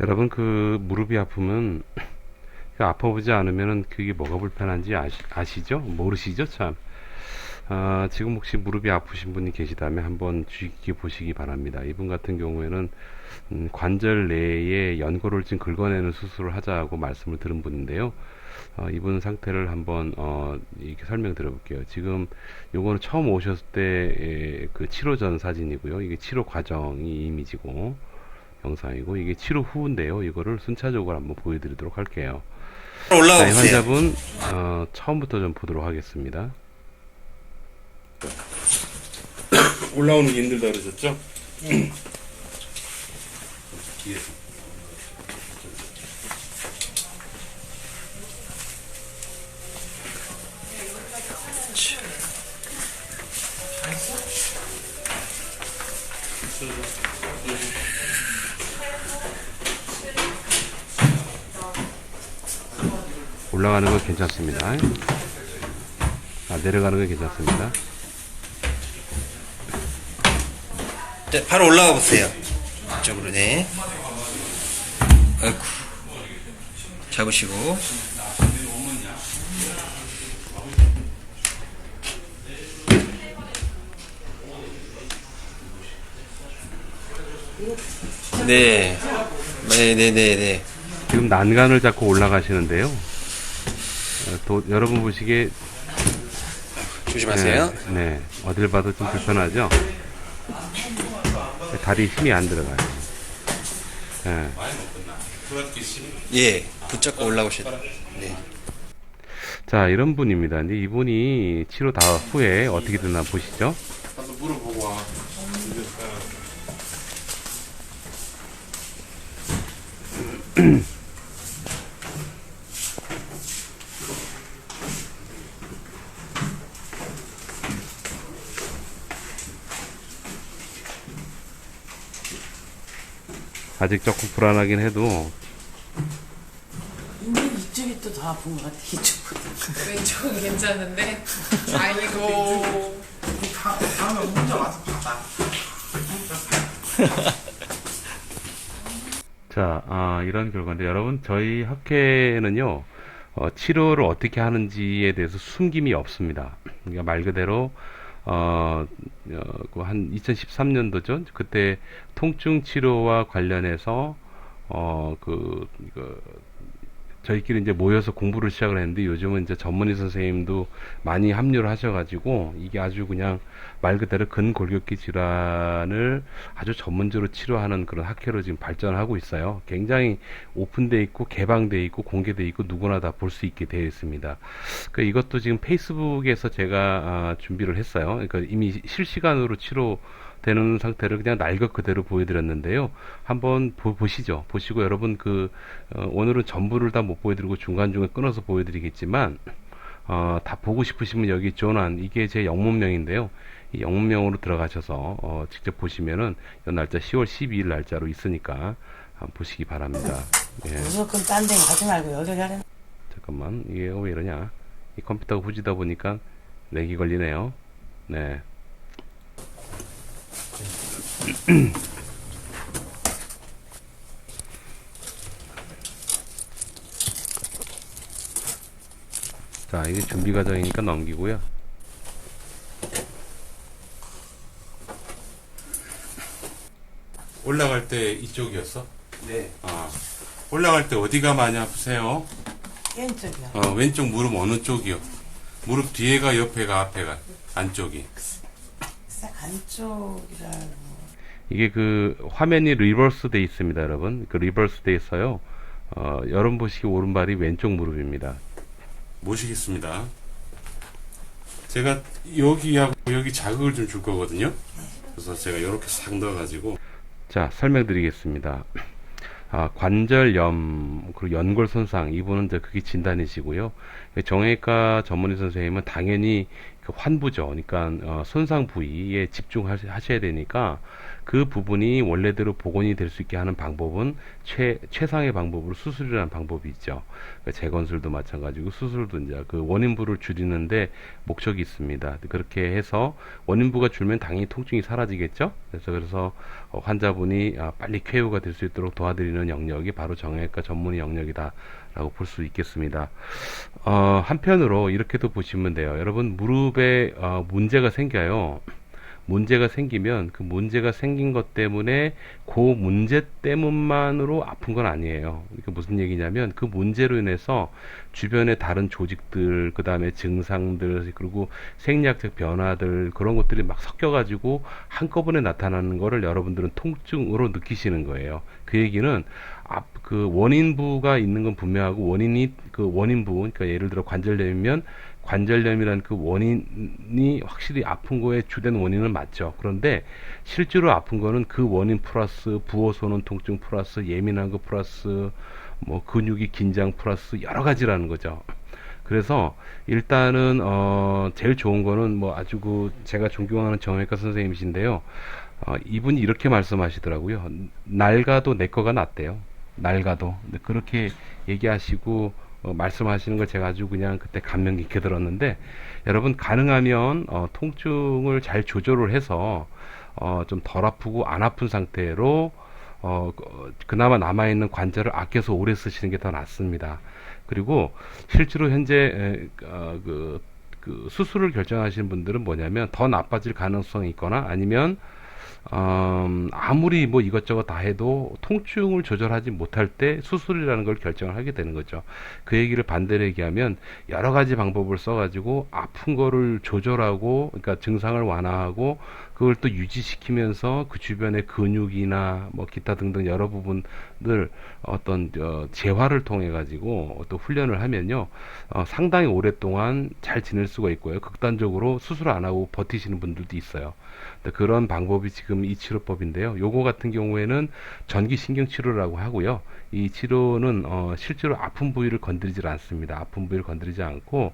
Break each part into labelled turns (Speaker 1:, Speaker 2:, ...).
Speaker 1: 여러분 그 무릎이 아프면 그 아파보지 않으면은 그게 뭐가 불편한지 아시, 아시 죠? 모르시죠? 참. 아, 지금 혹시 무릎이 아프신 분이 계시다면 한번 주의 깊게 보시기 바랍니다. 이분 같은 경우에는 음, 관절 내에 연골을 좀 긁어내는 수술을 하자고 말씀을 들은 분인데요. 어, 이분 상태를 한번 어, 이렇게 설명 드려 볼게요. 지금 요거는 처음 오셨을 때 그 치료 전 사진이고요. 이게 치료 과정이 이미지고 영상이고 이게 치료 후인데요. 이거를 순차적으로 한번 보여드리도록 할게요. 자, 이
Speaker 2: 보세요.
Speaker 1: 환자분 어, 처음부터 좀 보도록 하겠습니다. 올라오는 게 힘들다 그러셨죠? 올라가는 건 괜찮습니다. 아, 내려가는 건 괜찮습니다.
Speaker 2: 자, 바로 올라와 보세요. 이쪽으로 네. 아이고. 잡으시고. 네. 네, 네, 네, 네.
Speaker 1: 지금 난간을 잡고 올라가시는데요. 어, 또 여러분 보시기에
Speaker 2: 조심하세요.
Speaker 1: 네, 네, 어딜 봐도 좀 불편하죠. 다리 힘이 안 들어가요. 네.
Speaker 2: 예. 붙잡고 올라오셔야 네.
Speaker 1: 자 이런 분입니다. 근데 이분이 치료 다 후에 어떻게 되나 보시죠.
Speaker 3: 가서 물어보고 와.
Speaker 1: 아직 조금 불안하긴 해도
Speaker 4: 근데 이쪽이 또 더 아픈 것 같아 이쪽
Speaker 5: 왼쪽은 괜찮은데 아이고
Speaker 3: 다음에 혼자 와서 받아.
Speaker 1: 자, 아, 이런 결과인데 여러분 저희 학회는요 어, 치료를 어떻게 하는지에 대해서 숨김이 없습니다. 그러니까 말 그대로 어, 어, 그한 2013년도죠. 그때 통증 치료와 관련해서 어, 그, 그 저희끼리 이제 모여서 공부를 시작을 했는데 요즘은 이제 전문의 선생님도 많이 합류를 하셔가지고 이게 아주 그냥 말 그대로 근골격기 질환을 아주 전문적으로 치료하는 그런 학회로 지금 발전하고 있어요. 굉장히 오픈돼 있고 개방돼 있고 공개돼 있고 누구나 다 볼 수 있게 되어 있습니다. 그 이것도 지금 페이스북에서 제가 아, 준비를 했어요. 그러니까 이미 실시간으로 치료 되는 상태를 그냥 날것 그대로 보여드렸는데요. 한번 보, 보시죠. 보시고 여러분 그 어, 오늘은 전부를 다 못 보여드리고 중간중간 끊어서 보여드리겠지만 어, 다 보고 싶으시면 여기 조난 이게 제 영문명인데요. 이 영문명으로 들어가셔서 어, 직접 보시면은 이 날짜 10월 12일 날짜로 있으니까 한번 보시기 바랍니다. 예.
Speaker 4: 무조건 딴데 가지 말고 여기 가래
Speaker 1: 잠깐만 이게 왜 이러냐? 이 컴퓨터가 후지다 보니까 렉이 걸리네요. 네. 자, 이게 준비 과정이니까 넘기고요.
Speaker 3: 올라갈 때 이쪽이었어?
Speaker 2: 네.
Speaker 3: 아. 올라갈 때 어디가 많이 아프세요?
Speaker 4: 왼쪽이야
Speaker 3: 어, 왼쪽 무릎 어느 쪽이요? 무릎 뒤에가 옆에가 앞에가 안쪽이.
Speaker 4: 싹 안쪽이라고
Speaker 1: 이게 그 화면이 리버스 돼 있습니다, 여러분. 그 리버스 돼 있어요. 어, 여러분 보시기 오른발이 왼쪽 무릎입니다.
Speaker 3: 모시겠습니다. 제가 여기하고 여기 자극을 좀 줄 거거든요. 그래서 제가 이렇게 싹 넣어 가지고
Speaker 1: 자, 설명드리겠습니다. 아, 관절염, 그리고 연골 손상, 이분은 이제 그게 진단이시고요. 정형외과 전문의 선생님은 당연히 그 환부죠. 그러니까 어, 손상 부위에 집중하셔야 되니까 그 부분이 원래대로 복원이 될 수 있게 하는 방법은 최 최상의 방법으로 수술이라는 방법이 있죠. 그러니까 재건술도 마찬가지고 수술도 이제 그 원인부를 줄이는데 목적이 있습니다. 그렇게 해서 원인부가 줄면 당연히 통증이 사라지겠죠. 그래서 그래서 어, 환자분이 아, 빨리 쾌유가 될 수 있도록 도와드리는 영역이 바로 정형외과 전문의 영역이다 라고 볼 수 있겠습니다. 어, 한편으로 이렇게도 보시면 돼요. 여러분 무릎에 어, 문제가 생겨요. 문제가 생기면 그 문제가 생긴 것 때문에 그 문제 때문만으로 아픈 건 아니에요. 그러니까 무슨 얘기냐면 그 문제로 인해서 주변의 다른 조직들, 그 다음에 증상들, 그리고 생리학적 변화들 그런 것들이 막 섞여가지고 한꺼번에 나타나는 거를 여러분들은 통증으로 느끼시는 거예요. 그 얘기는 앞, 그 원인부가 있는 건 분명하고 원인이 그 원인부, 그러니까 예를 들어 관절염이면 관절염이라는 그 원인이 확실히 아픈 거의 주된 원인은 맞죠. 그런데 실제로 아픈 거는 그 원인 플러스 부어서는 통증 플러스 예민한 거 플러스 뭐 근육이 긴장 플러스 여러 가지라는 거죠. 그래서 일단은 어 제일 좋은 거는 뭐 아주 그 제가 존경하는 정형외과 선생님이신데요. 어 이분이 이렇게 말씀하시더라고요. 낡아도 내 거가 낫대요. 근데 그렇게 얘기하시고 어, 말씀하시는 걸 제가 아주 그냥 그때 감명 깊게 들었는데 여러분 가능하면 어, 통증을 잘 조절을 해서 어, 좀 덜 아프고 안 아픈 상태로 어, 그- 그나마 남아 있는 관절을 아껴서 오래 쓰시는 게 더 낫습니다. 그리고 실제로 현재 에, 어, 그, 그 수술을 결정하시는 분들은 뭐냐면 더 나빠질 가능성이 있거나 아니면 음, 아무리 뭐 이것저것 다 해도 통증을 조절하지 못할 때 수술이라는 걸 결정을 하게 되는 거죠. 그 얘기를 반대로 얘기하면 여러 가지 방법을 써가지고 아픈 거를 조절하고, 그러니까 증상을 완화하고, 그걸 또 유지시키면서 그 주변의 근육이나 뭐 기타 등등 여러 부분들 어떤 어, 재활을 통해 가지고 또 훈련을 하면요. 어, 상당히 오랫동안 잘 지낼 수가 있고요. 극단적으로 수술 안 하고 버티시는 분들도 있어요. 그런 방법이 지금 이 치료법인데요. 요거 같은 경우에는 전기 신경 치료라고 하고요. 이 치료는 어, 실제로 아픈 부위를 건드리질 않습니다. 아픈 부위를 건드리지 않고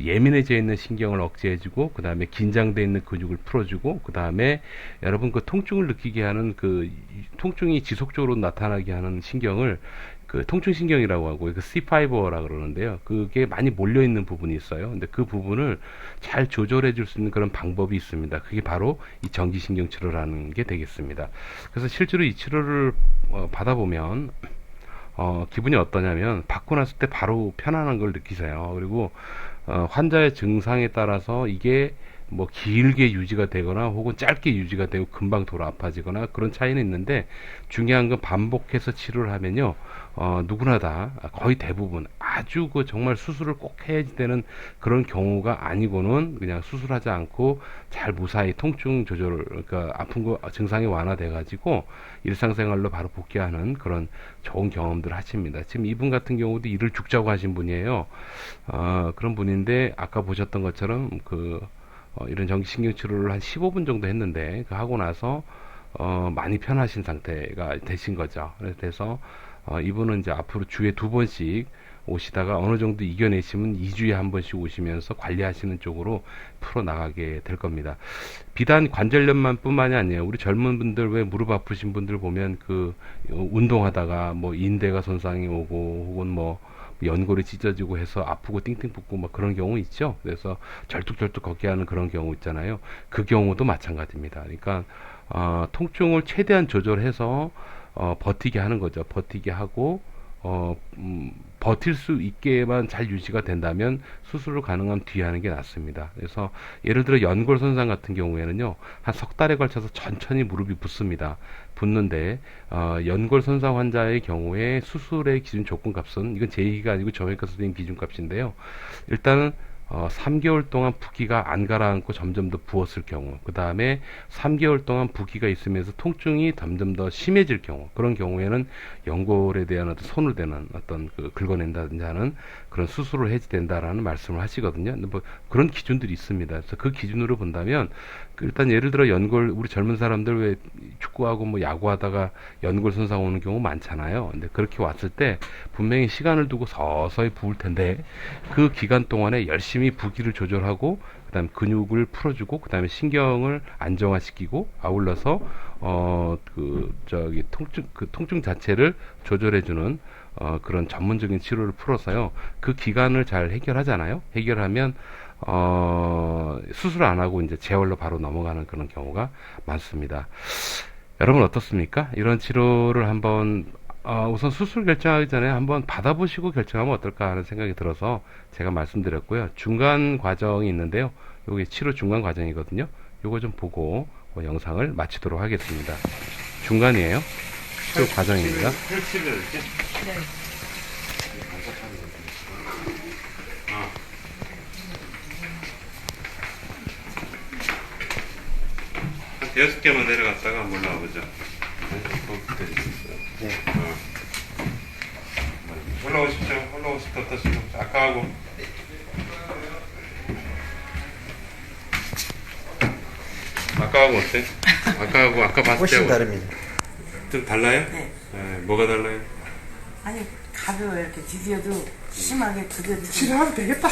Speaker 1: 그 예민해져 있는 신경을 억제해주고 그 다음에 긴장돼 있는 근육을 풀어주고 그 다음에 여러분 그 통증을 느끼게 하는 그 이- 통증이 지속적으로 나타나게 하는 신경을 그 통증 신경이라고 하고 그 C5라 그러는데요. 그게 많이 몰려 있는 부분이 있어요. 근데 그 부분을 잘 조절해 줄 수 있는 그런 방법이 있습니다. 그게 바로 이 전기 신경 치료라는 게 되겠습니다. 그래서 실제로 이 치료를 어, 받아보면 어, 기분이 어떠냐면 받고 났을 때 바로 편안한 걸 느끼세요. 그리고 어, 환자의 증상에 따라서 이게 뭐 길게 유지가 되거나 혹은 짧게 유지가 되고 금방 돌아 아파지거나 그런 차이는 있는데 중요한 건 반복해서 치료를 하면요 어, 누구나 다 거의 대부분 아주 그 정말 수술을 꼭 해야 되는 그런 경우가 아니고는 그냥 수술하지 않고 잘 무사히 통증 조절 그러니까 아픈 거 증상이 완화돼 가지고 일상생활로 바로 복귀하는 그런 좋은 경험들 하십니다. 지금 이분 같은 경우도 일을 죽자고 하신 분이에요. 어, 그런 분인데 아까 보셨던 것처럼 그 어, 이런 전기신경 치료를 한 15분 정도 했는데 그 하고 나서 어, 많이 편하신 상태가 되신 거죠. 그래서 어, 이분은 이제 앞으로 주에 두 번씩 오시다가 어느 정도 이겨내시면 2주에 한 번씩 오시면서 관리하시는 쪽으로 풀어 나가게 될 겁니다. 비단 관절염만 뿐만이 아니에요. 우리 젊은 분들 왜 무릎 아프신 분들 보면 그 어, 운동하다가 뭐 인대가 손상이 오고 혹은 뭐 연골이 찢어지고 해서 아프고 띵띵 붓고 막 그런 경우 있죠. 그래서 절뚝절뚝 걷게 하는 그런 경우 있잖아요. 그 경우도 마찬가지입니다. 그러니까 어, 통증을 최대한 조절해서 어, 버티게 하는 거죠. 버티게 하고 어, 음, 버틸 수 있게만 잘 유지가 된다면 수술을 가능한 뒤에 하는 게 낫습니다. 그래서 예를 들어 연골 손상 같은 경우에는요, 한 석 달에 걸쳐서 천천히 무릎이 붓습니다. 붓는데, 어, 연골 손상 환자의 경우에 수술의 기준 조건 값은, 이건 제 얘기가 아니고 정형외과 선생님 기준 값인데요. 일단은 어, 3개월 동안 붓기가 안 가라앉고 점점 더 부었을 경우, 그 다음에 3개월 동안 붓기가 있으면서 통증이 점점 더 심해질 경우, 그런 경우에는 연골에 대한 어떤 손을 대는 어떤 그 긁어낸다든지 하는 그런 수술을 해야 된다라는 말씀을 하시거든요. 뭐 그런 기준들이 있습니다. 그래서 그 기준으로 본다면 그 일단 예를 들어 연골 우리 젊은 사람들 왜 축구하고 뭐 야구하다가 연골 손상 오는 경우 많잖아요. 근데 그렇게 왔을 때 분명히 시간을 두고 서서히 부을 텐데 그 기간 동안에 열심히 부기를 조절하고 그다음에 근육을 풀어주고 그다음에 신경을 안정화시키고 아울러서 어 그 저기 통증 그 통증 자체를 조절해주는 어 그런 전문적인 치료를 풀어서요 그 기간을 잘 해결하잖아요 해결하면 어 수술 안 하고 이제 재활로 바로 넘어가는 그런 경우가 많습니다. 여러분 어떻습니까? 이런 치료를 한번 어, 우선 수술 결정하기 전에 한번 받아보시고 결정하면 어떨까 하는 생각이 들어서 제가 말씀드렸고요. 중간 과정이 있는데요. 요게 치료 중간 과정이거든요. 요거 좀 보고 어, 영상을 마치도록 하겠습니다. 중간이에요. 치료 과정입니다. 대여섯 개만 내려갔다가 한번 나와보죠.
Speaker 2: 네.
Speaker 1: 올라오십시오. 올라오십시오. 어떠시고? 아까 하고. 아까 하고 어때? 아까 하고 아까 봤을
Speaker 2: 훨씬
Speaker 1: 때하고
Speaker 2: 다릅니다.
Speaker 1: 좀 달라요?
Speaker 4: 네.
Speaker 1: 네, 뭐가 달라요?
Speaker 4: 아니 가벼워 이렇게 디디어도 심하게 두드려
Speaker 5: 치료하면 되겠다.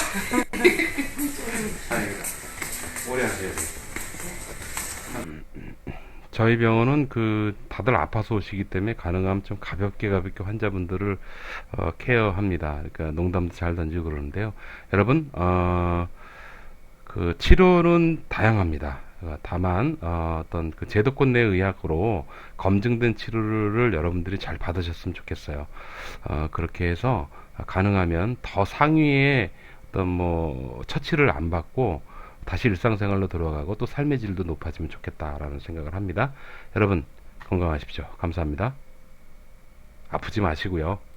Speaker 1: 오래 하셔야 돼요. 저희 병원은 그 다들 아파서 오시기 때문에 가능하면 좀 가볍게 가볍게 환자분들을 어, 케어합니다. 그러니까 농담도 잘 던지고 그러는데요. 여러분 어, 그 치료는 다양합니다. 어, 다만 어, 어떤 그 제도권 내 의학으로 검증된 치료를 여러분들이 잘 받으셨으면 좋겠어요. 어, 그렇게 해서 가능하면 더 상위의 어떤 뭐 처치를 안 받고 다시 일상생활로 돌아가고 또 삶의 질도 높아지면 좋겠다라는 생각을 합니다. 여러분 건강하십시오. 감사합니다. 아프지 마시고요.